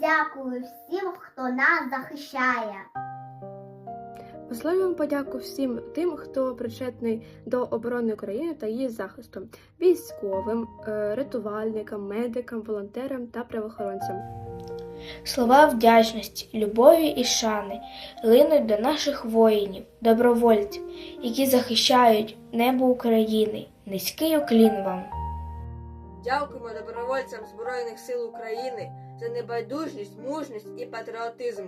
Дякую всім, хто нас захищає. Висловлюємо подяку всім тим, хто причетний до оборони України та її захисту, військовим, е, рятувальникам, медикам, волонтерам та правоохоронцям. Слова вдячності, любові і шани линуть до наших воїнів, добровольців, які захищають небо України. Низький уклін вам. Дякуємо добровольцям Збройних сил України за небайдужність, мужність і патріотизм.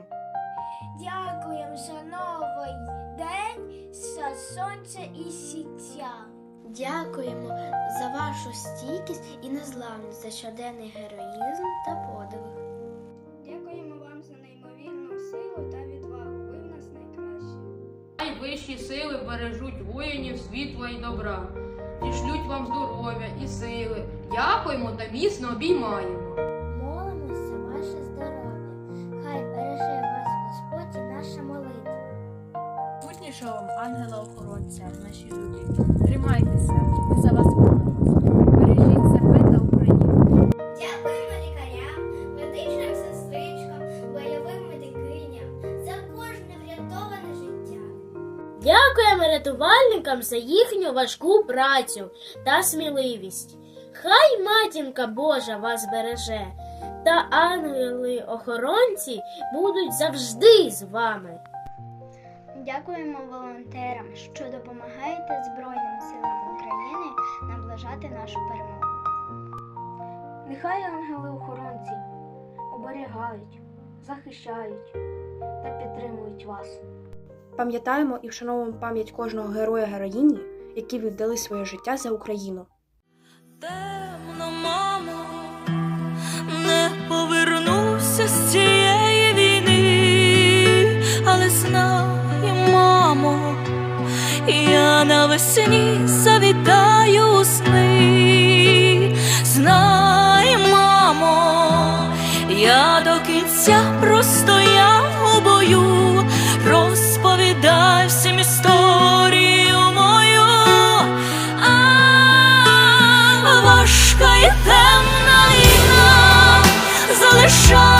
Дякуємо за новий день, за сонце і сіття. Дякуємо за вашу стійкість і незламність, за щоденний героїзм та подвиг. Дякуємо вам за неймовірну силу та відвагу. Ви в нас найкращі. Хай вищі сили бережуть воїнів світла і добра, зішлють вам здоров'я і сили. Дякуємо та міцно обіймаємо. Молимось за ваше здоров'я. Хай береже вас Господь і наша молитва. Путнішого вам ангела-охоронця, наші люди. Тримайтеся, ми за вас молимося. Бережіть себе та Україну. Дякуємо лікарям, медичним сестричкам, бойовим медикиням за кожне врятоване життя. Дякуємо рятувальникам за їхню важку працю та сміливість. Хай матінка Божа вас береже, та ангели-охоронці будуть завжди з вами. Дякуємо волонтерам, що допомагаєте Збройним силам України наближати нашу перемогу. Нехай ангели-охоронці оберігають, захищають та підтримують вас. Пам'ятаємо і вшановуємо пам'ять кожного героя героїні, які віддали своє життя за Україну. Темно, мамо, не повернуся з цієї війни, але знай, мамо, я навесні завітаю у сни. Знай, мамо, я до кінця простояв у бою, темна війна залишає